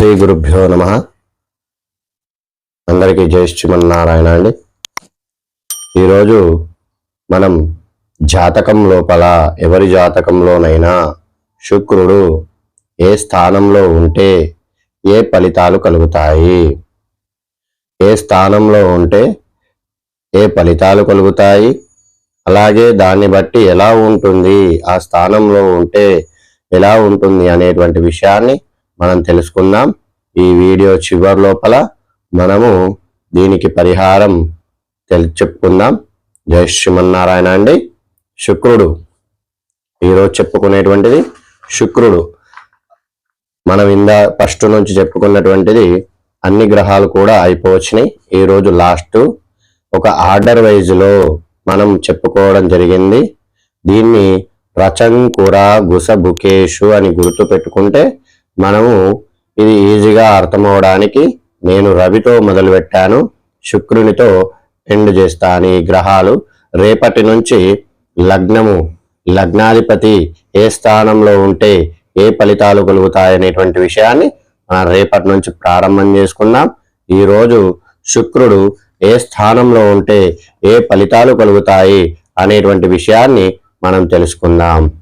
శ్రీ గురుభ్యో నమ. అందరికీ జై శ్రీమన్నారాయణ అండి. ఈరోజు మనం జాతకం లోపల ఎవరి జాతకంలోనైనా శుక్రుడు ఏ స్థానంలో ఉంటే ఏ ఫలితాలు కలుగుతాయి? ఏ స్థానంలో ఉంటే ఏ ఫలితాలు కలుగుతాయి? అలాగే దాన్ని బట్టి ఎలా ఉంటుంది? ఆ స్థానంలో ఉంటే ఎలా ఉంటుంది? అనేటువంటి విషయాన్ని మనం తెలుసుకుందాం ఈ వీడియో చివరి లోపల మనము దీనికి పరిహారం తెలి చెప్పుకుందాం. జై శ్రీమన్నారాయణ అండి. శుక్రుడు. ఈరోజు చెప్పుకునేటువంటిది శుక్రుడు. మనం ఇందా ఫస్ట్ నుంచి చెప్పుకున్నటువంటిది అన్ని గ్రహాలు కూడా అయిపోవచ్చినాయి ఈరోజు లాస్ట్ ఒక ఆర్డర్ వైజ్లో మనం చెప్పుకోవడం జరిగింది. దీన్ని రచంకుర గుసబుకేషు అని గుర్తు పెట్టుకుంటే మనము ఇది ఈజీగా అర్థమవడానికి నేను రవితో మొదలుపెట్టాను శుక్రునితో ఎండ్ చేస్తాను ఈ గ్రహాలు. రేపటి నుంచి లగ్నము లగ్నాధిపతి ఏ స్థానంలో ఉంటే ఏ ఫలితాలు కలుగుతాయనేటువంటి విషయాన్ని మనం రేపటి నుంచి ప్రారంభం చేసుకుందాం. ఈరోజు శుక్రుడు ఏ స్థానంలో ఉంటే ఏ ఫలితాలు కలుగుతాయి అనేటువంటి విషయాన్ని మనం తెలుసుకుందాం.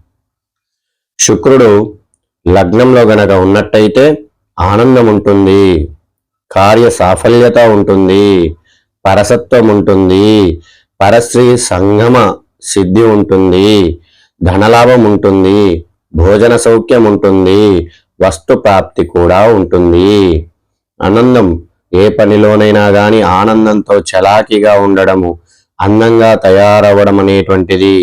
శుక్రుడు లగ్నంలో గనక ఉన్నట్టయితే ఆనందం ఉంటుంది కార్య సాఫల్యత ఉంటుంది పరసత్వం ఉంటుంది పరశ్రీ సంగమ సిద్ధి ఉంటుంది ధనలాభం ఉంటుంది భోజన సౌఖ్యం ఉంటుంది వస్తు ప్రాప్తి కూడా ఉంటుంది. ఆనందం ఏ పనిలోనైనా గాని ఆనందంతో చలాకీగా ఉండడము అందంగా తయారవ్వడం అనేటువంటిది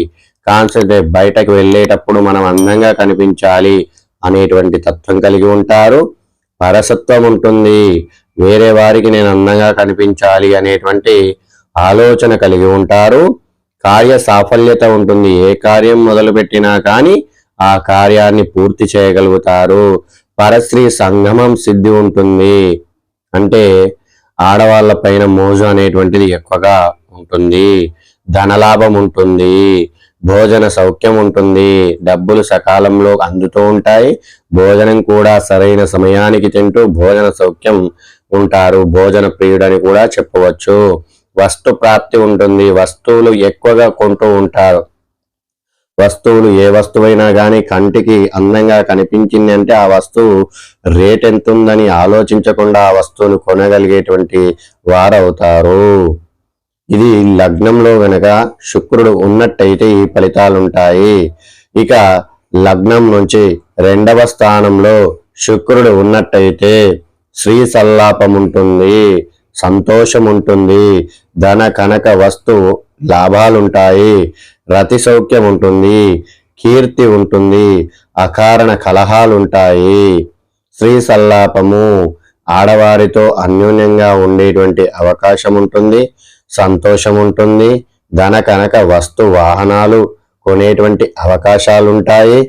కాన్సెప్ట్. బయటకు వెళ్ళేటప్పుడు మనం అందంగా కనిపించాలి అనేటువంటి తత్వం కలిగి ఉంటారు. పరసత్వం ఉంటుంది. వేరే వారికి నేను అందంగా కనిపించాలి అనేటువంటి ఆలోచన కలిగి ఉంటారు. కార్య సాఫల్యత ఉంటుంది. ఏ కార్యం మొదలుపెట్టినా కానీ ఆ కార్యాన్ని పూర్తి చేయగలుగుతారు. పరశ్రీ సంగమం సిద్ధి ఉంటుంది. అంటే ఆడవాళ్ళ పైన మోజు అనేటువంటిది ఎక్కువగా ఉంటుంది. ధనలాభం ఉంటుంది. భోజన సౌఖ్యం ఉంటుంది. డబ్బులు సకాలంలో అందుతూ ఉంటాయి. భోజనం కూడా సరైన సమయానికి తింటూ భోజన సౌఖ్యం ఉంటారు. భోజన ప్రియుడని కూడా చెప్పవచ్చు. వస్తు ప్రాప్తి ఉంటుంది. వస్తువులు ఎక్కువగా కొంటూ ఉంటారు. వస్తువులు ఏ వస్తువైనా కానీ కంటికి అందంగా కనిపించింది అంటే ఆ వస్తువు రేట్ ఎంత ఉందని ఆలోచించకుండా ఆ వస్తువును కొనగలిగేటువంటి వారవుతారు. ఇది లగ్నంలో గనక శుక్రుడు ఉన్నట్టయితే ఈ ఫలితాలు ఉంటాయి ఇక లగ్నం నుంచి రెండవ స్థానంలో శుక్రుడు ఉన్నట్టయితే శ్రీ సల్లాపం ఉంటుంది సంతోషం ఉంటుంది ధన కనక వస్తు లాభాలుంటాయి రతి సౌఖ్యం ఉంటుంది కీర్తి ఉంటుంది అకారణ కలహాలుంటాయి. స్త్రీ సల్లాపము ఆడవారితో అన్యోన్యంగా ఉండేటువంటి అవకాశం ఉంటుంది సంతోషం ఉంటుంది ధన కనక వస్తు వాహనాలు కొనేటువంటి అవకాశాలు ఉంటాయి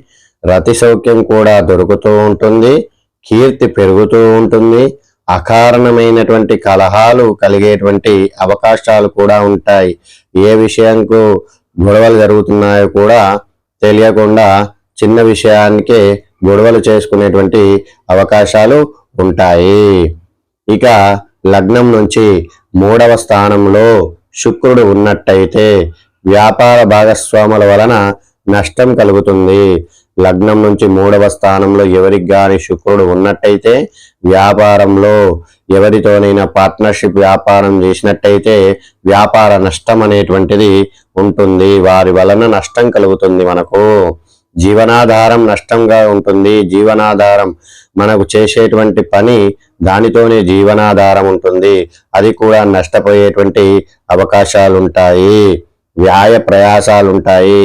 రతి సౌఖ్యం కూడా దొరుకుతూ ఉంటుంది. కీర్తి పెరుగుతూ ఉంటుంది. అకారణమైనటువంటి కలహాలు కలిగేటువంటి అవకాశాలు కూడా ఉంటాయి. ఏ విషయంకు గొడవలు జరుగుతున్నాయో కూడా తెలియకుండా చిన్న విషయానికే గొడవలు చేసుకునేటువంటి అవకాశాలు ఉంటాయి. ఇక లగ్నం నుంచి మూడవ స్థానంలో శుక్రుడు ఉన్నట్టయితే వ్యాపార భాగస్వాముల వలన నష్టం కలుగుతుంది. లగ్నం నుంచి మూడవ స్థానంలో ఎవరికి కానీ శుక్రుడు ఉన్నట్టయితే వ్యాపారంలో ఎవరితోనైనా పార్ట్నర్షిప్ వ్యాపారం చేసినట్టయితే వ్యాపార నష్టం అనేటువంటిది ఉంటుంది. వారి వలన నష్టం కలుగుతుంది మనకు. జీవనాధారం నష్టంగా ఉంటుంది. జీవనాధారం మనకు చేసేటువంటి పని దానితోనే జీవనాధారం ఉంటుంది. అది కూడా నష్టపోయేటువంటి అవకాశాలు ఉంటాయి వ్యాయ ప్రయాసాలు ఉంటాయి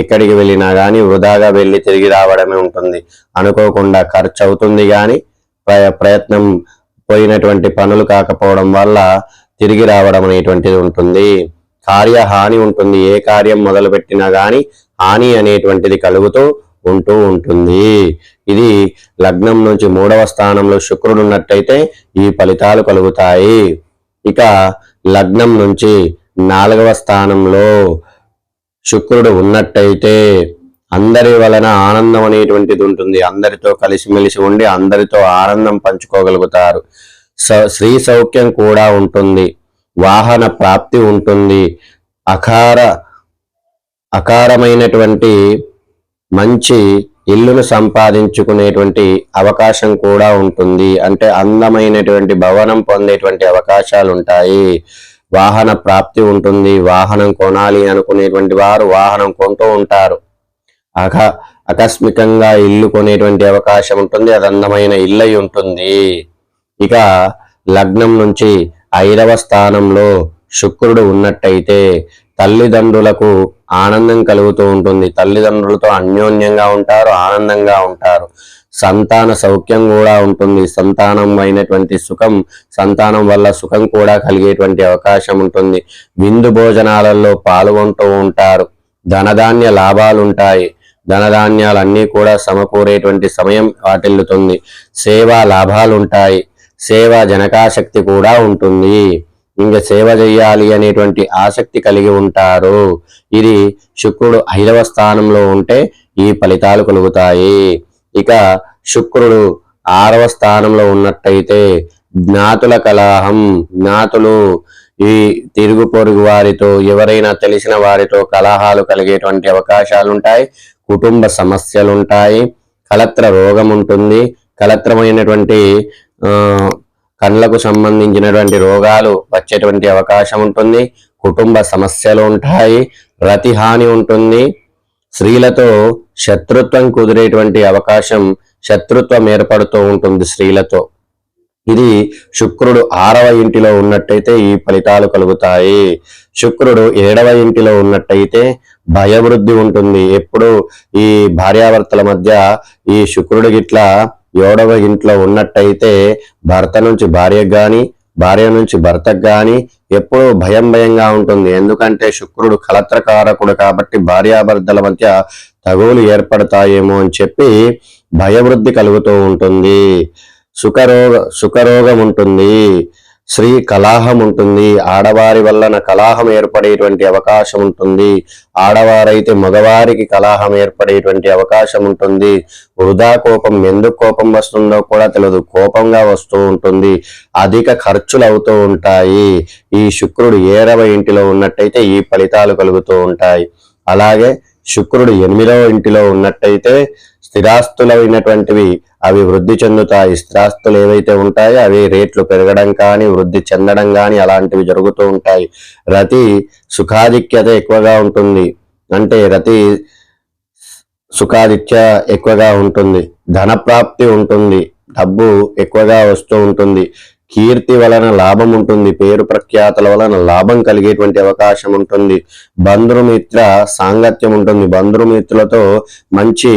ఎక్కడికి వెళ్ళినా కానీ వృధాగా వెళ్ళి తిరిగి రావడమే ఉంటుంది. అనుకోకుండా ఖర్చు అవుతుంది కానీ ప్రయత్నం పోయినటువంటి పనులు కాకపోవడం వల్ల తిరిగి రావడం అనేటువంటిది ఉంటుంది. కార్యహాని ఉంటుంది. ఏ కార్యం మొదలుపెట్టినా కానీ హాని అనేటువంటిది కలుగుతూ ఉంటూ ఉంటుంది. ఇది లగ్నం నుంచి మూడవ స్థానంలో శుక్రుడు ఉన్నట్టయితే ఈ ఫలితాలు కలుగుతాయి. ఇక లగ్నం నుంచి నాలుగవ స్థానంలో శుక్రుడు ఉన్నట్టయితే అందరి వలన ఆనందం అనేటువంటిది ఉంటుంది. అందరితో కలిసిమెలిసి ఉండి అందరితో ఆనందం పంచుకోగలుగుతారు. స్త్రీ సౌఖ్యం కూడా ఉంటుంది. వాహన ప్రాప్తి ఉంటుంది. అకార అకారమైనటువంటి మంచి ఇల్లును సంపాదించుకునేటువంటి అవకాశం కూడా ఉంటుంది. అంటే అందమైనటువంటి భవనం పొందేటువంటి అవకాశాలు ఉంటాయి వాహన ప్రాప్తి ఉంటుంది. వాహనం కొనాలి అనుకునేటువంటి వారు వాహనం కొంటూ ఉంటారు. అక ఆకస్మికంగా ఇల్లు కొనేటువంటి అవకాశం ఉంటుంది. అది అందమైన ఇల్లు ఉంటుంది. ఇక లగ్నం నుంచి ఐదవ స్థానంలో శుక్రుడు ఉన్నట్టయితే తల్లిదండ్రులకు ఆనందం కలుగుతూ ఉంటుంది. తల్లిదండ్రులతో అన్యోన్యంగా ఉంటారు ఆనందంగా ఉంటారు. సంతాన సౌఖ్యం కూడా ఉంటుంది. సంతానం అయినటువంటి సుఖం సంతానం వల్ల సుఖం కూడా కలిగేటువంటి అవకాశం ఉంటుంది. విందు భోజనాలలో పాల్గొంటూ ఉంటారు. ధనధాన్య లాభాలు ఉంటాయి ధనధాన్యాలన్నీ కూడా సమకూరేటువంటి సమయం వాటిల్లుతుంది. సేవా లాభాలుంటాయి. సేవా జనకాశక్తి కూడా ఉంటుంది. ఇంకా సేవ చేయాలి అనేటువంటి ఆసక్తి కలిగి ఉంటారు. ఇది శుక్రుడు ఐదవ స్థానంలో ఉంటే ఈ ఫలితాలు కలుగుతాయి. ఇక శుక్రుడు ఆరవ స్థానంలో ఉన్నట్టయితే జ్ఞాతుల కలహం జ్ఞాతులు ఈ తిరుగు పొరుగు వారితో ఎవరైనా తెలిసిన వారితో కలహాలు కలిగేటువంటి అవకాశాలు ఉంటాయి కుటుంబ సమస్యలు ఉంటాయి కలత్ర రోగం ఉంటుంది కలత్రమైనటువంటి కళ్ళకు సంబంధించినటువంటి రోగాలు వచ్చేటువంటి అవకాశం ఉంటుంది. కుటుంబ సమస్యలు ఉంటాయి. రతిహాని ఉంటుంది. స్త్రీలతో శత్రుత్వం కుదిరేటువంటి అవకాశం శత్రుత్వం ఏర్పడుతూ ఉంటుంది స్త్రీలతో. ఇది శుక్రుడు ఆరవ ఇంటిలో ఉన్నట్టయితే ఈ ఫలితాలు కలుగుతాయి. శుక్రుడు ఏడవ ఇంటిలో ఉన్నట్టయితే భయవృద్ధి ఉంటుంది. ఎప్పుడు ఈ భార్యాభర్తల మధ్య ఈ శుక్రుడు గిట్లా ఏడవ ఇంట్లో ఉన్నట్టయితే భర్త నుంచి భార్యకు కానీ భార్య నుంచి భర్తకు కానీ ఎప్పుడూ భయం భయంగా ఉంటుంది. ఎందుకంటే శుక్రుడు కలత్రకారకుడు కాబట్టి భార్యాభర్తల మధ్య తగువులు ఏర్పడతాయేమో అని చెప్పి భయవృద్ధి కలుగుతూ ఉంటుంది. సుఖరోగ సుఖరోగం ఉంటుంది. స్త్రీ కలాహం ఉంటుంది. ఆడవారి వలన కలాహం ఏర్పడేటువంటి అవకాశం ఉంటుంది. ఆడవారైతే మగవారికి కలాహం ఏర్పడేటువంటి అవకాశం ఉంటుంది. వృధా కోపం ఎందుకు కోపం వస్తుందో కూడా తెలియదు కోపంగా వస్తూ ఉంటుంది. అధిక ఖర్చులు అవుతూ ఉంటాయి. ఈ శుక్రుడు ఏడవ ఇంటిలో ఉన్నట్టయితే ఈ ఫలితాలు కలుగుతూ ఉంటాయి. అలాగే శుక్రుడు ఎనిమిదవ ఇంటిలో ఉన్నట్టయితే స్థిరాస్తులైనటువంటివి అవి వృద్ధి చెందుతాయి. స్థిరాస్తులు ఏవైతే ఉంటాయో అవి రేట్లు పెరగడం కానీ వృద్ధి చెందడం కానీ అలాంటివి జరుగుతూ ఉంటాయి. రతి సుఖాధిక్యత ఎక్కువగా ఉంటుంది. అంటే రతి సుఖాధిక్య ఎక్కువగా ఉంటుంది. ధన ప్రాప్తి ఉంటుంది. డబ్బు ఎక్కువగా వస్తూ ఉంటుంది. కీర్తి వలన లాభం ఉంటుంది. పేరు ప్రఖ్యాతల వలన లాభం కలిగేటువంటి అవకాశం ఉంటుంది. బంధుమిత్ర సాంగత్యం ఉంటుంది. బంధుమిత్రులతో మంచి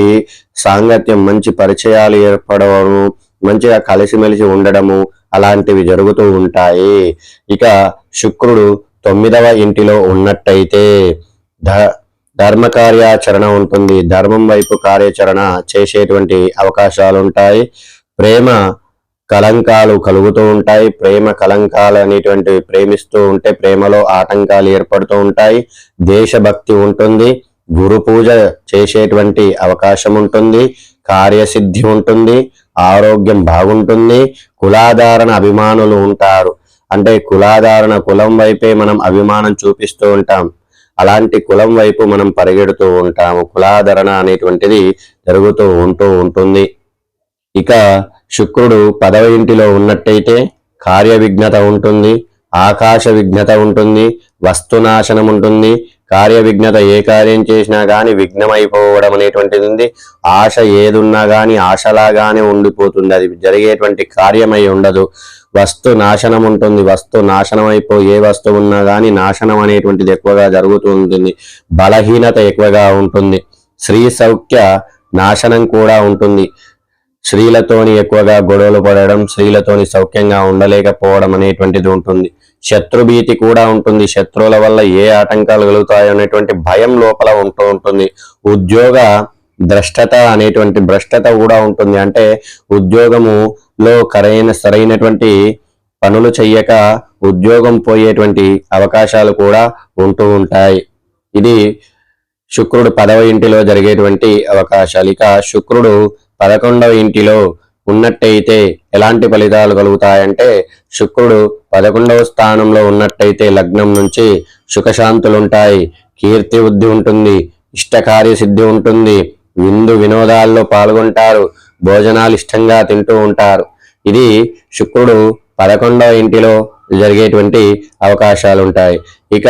సాంగత్యం మంచి పరిచయాలు ఏర్పడము మంచిగా కలిసిమెలిసి ఉండడము అలాంటివి జరుగుతూ ఉంటాయి. ఇక శుక్రుడు తొమ్మిదవ ఇంటిలో ఉన్నట్టయితే ధ ధర్మ కార్యాచరణ ఉంటుంది. ధర్మం వైపు కార్యాచరణ చేసేటువంటి అవకాశాలు ఉంటాయి ప్రేమ కలంకాలు కలుగుతూ ఉంటాయి. ప్రేమ కలంకాలు అనేటువంటివి ప్రేమిస్తూ ఉంటే ప్రేమలో ఆటంకాలు ఏర్పడుతూ ఉంటాయి. దేశభక్తి ఉంటుంది. గురు పూజ చేసేటువంటి అవకాశం ఉంటుంది కార్యసిద్ధి ఉంటుంది ఆరోగ్యం బాగుంటుంది కులాధారణ అభిమానులు ఉంటారు. అంటే కులాధారణ కులం వైపే మనం అభిమానం చూపిస్తూ ఉంటాం. అలాంటి కులం వైపు మనం పరిగెడుతూ ఉంటాము. కులాధరణ అనేటువంటిది జరుగుతూ ఉంటూ ఉంటుంది. ఇక శుక్రుడు పదవ ఇంటిలో ఉన్నట్టయితే కార్య విఘ్నత ఉంటుంది ఆకాశ విఘ్నత ఉంటుంది వస్తునాశనం ఉంటుంది కార్య విఘ్నత ఏ కార్యం చేసినా కానీ విఘ్నమైపోవడం అనేటువంటిది ఉంది ఆశ ఏదున్నా కానీ ఆశలాగానే ఉండిపోతుంది. అది జరిగేటువంటి కార్యమై ఉండదు. వస్తు నాశనం ఉంటుంది. వస్తు నాశనం అయిపో ఏ వస్తువు ఉన్నా కానీ నాశనం అనేటువంటిది ఎక్కువగా జరుగుతూ ఉంటుంది బలహీనత ఎక్కువగా ఉంటుంది. స్త్రీ సౌఖ్య నాశనం కూడా ఉంటుంది. స్త్రీలతోని ఎక్కువగా గొడవలు పడడం స్త్రీలతోని సౌఖ్యంగా ఉండలేకపోవడం అనేటువంటిది ఉంటుంది. శత్రుభీతి కూడా ఉంటుంది. శత్రువుల వల్ల ఏ ఆటంకాలు కలుగుతాయో అనేటువంటి భయం లోపల ఉంటూ ఉంటుంది. ఉద్యోగ భ్రష్టత అనేటువంటి భ్రష్టత కూడా ఉంటుంది. అంటే ఉద్యోగములో కరైన సరైనటువంటి పనులు చెయ్యక ఉద్యోగం పోయేటువంటి అవకాశాలు కూడా ఉంటూ ఉంటాయి. ఇది శుక్రుడు పదవ ఇంటిలో జరిగేటువంటి అవకాశాలు. ఇక శుక్రుడు పదకొండవ ఇంటిలో ఉన్నట్టయితే ఎలాంటి ఫలితాలు కలుగుతాయంటే శుక్రుడు పదకొండవ స్థానంలో ఉన్నట్టయితే లగ్నం నుంచి సుఖశాంతులుంటాయి కీర్తి వృద్ధి ఉంటుంది ఇష్టకార్య సిద్ధి ఉంటుంది విందు వినోదాల్లో పాల్గొంటారు భోజనాలు ఇష్టంగా తింటూ ఉంటారు. ఇది శుక్రుడు పదకొండవ ఇంటిలో జరిగేటువంటి అవకాశాలు ఉంటాయి ఇక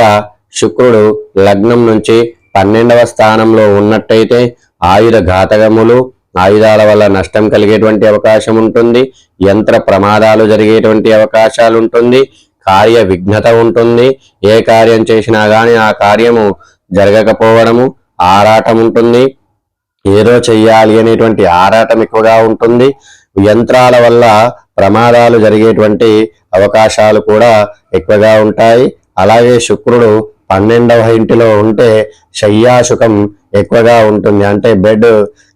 శుక్రుడు లగ్నం నుంచి పన్నెండవ స్థానంలో ఉన్నట్టయితే ఆయుధ ఘాతకములు ఆయుధాల వల్ల నష్టం కలిగేటువంటి అవకాశం ఉంటుంది యంత్ర ప్రమాదాలు జరిగేటువంటి అవకాశాలు ఉంటుంది కార్య విఘ్నత ఉంటుంది. ఏ కార్యం చేసినా కానీ ఆ కార్యము జరగకపోవడము ఆరాటం ఉంటుంది. ఏదో చెయ్యాలి అనేటువంటి ఆరాటం ఎక్కువగా ఉంటుంది. యంత్రాల వల్ల ప్రమాదాలు జరిగేటువంటి అవకాశాలు కూడా ఎక్కువగా ఉంటాయి. అలాగే శుక్రుడు పన్నెండవ ఇంటిలో ఉంటే శయ్యాశుకం ఎక్కువగా ఉంటుంది. అంటే బెడ్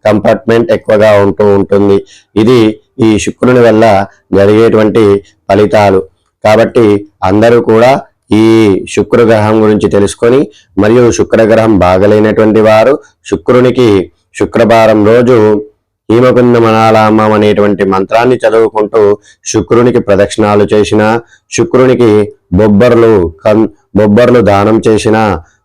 కంపార్ట్మెంట్ ఎక్కువగా ఉంటూ ఉంటుంది. ఇది ఈ శుక్రుని వల్ల జరిగేటువంటి ఫలితాలు. కాబట్టి అందరూ కూడా ఈ శుక్రగ్రహం గురించి తెలుసుకొని మరియు శుక్రగ్రహం బాగలేనటువంటి వారు శుక్రునికి శుక్రవారం రోజు హీమకుందమనాలామం అనేటువంటి మంత్రాన్ని చదువుకుంటూ శుక్రునికి ప్రదక్షిణాలు చేసిన శుక్రునికి బొబ్బర్లు కన్ బొబ్బర్లు దానం చేసిన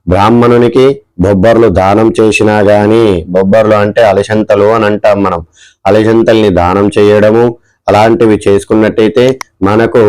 బ్రాహ్మణునికి బొబ్బర్లు దానం చేసినా గాని బొబ్బర్లు అంటే అలసంతలు అని అంటాం మనం. అలసంతల్ని దానం చేయడము అలాంటివి చేసుకున్నట్టయితే మనకు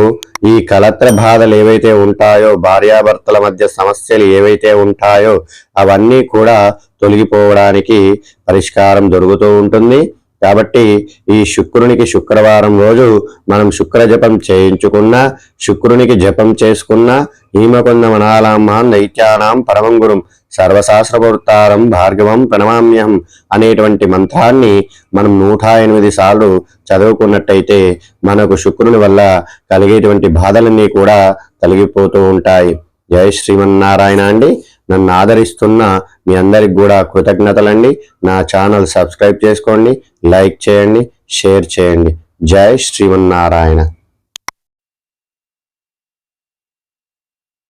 ఈ కలత్ర బాధలు ఏవైతే ఉంటాయో భార్యాభర్తల మధ్య సమస్యలు ఏవైతే ఉంటాయో అవన్నీ కూడా తొలగిపోవడానికి పరిష్కారం దొరుకుతూ ఉంటుంది. కాబట్టి ఈ శుక్రునికి శుక్రవారం రోజు మనం శుక్ర జపం చేయించుకున్నా శుక్రునికి జపం చేసుకున్నా హీమకొంద మనాలామాన్ దైత్యానాం పరమం గురుం సర్వశాస్త్రపూర్తారం భార్గవం ప్రణమామ్యహం అనేటువంటి మంత్రాన్ని మనం నూట ఎనిమిది సార్లు చదువుకున్నట్టయితే మనకు శుక్రుని వల్ల కలిగేటువంటి బాధలన్నీ కూడా తొలగిపోతూ ఉంటాయి. జై శ్రీమన్నారాయణ అండి. నన్ను ఆదరిస్తున్న మీ అందరికి కూడా కృతజ్ఞతలండి. నా ఛానల్ సబ్స్క్రైబ్ చేసుకోండి లైక్ చేయండి షేర్ చేయండి. జై శ్రీమన్నారాయణ.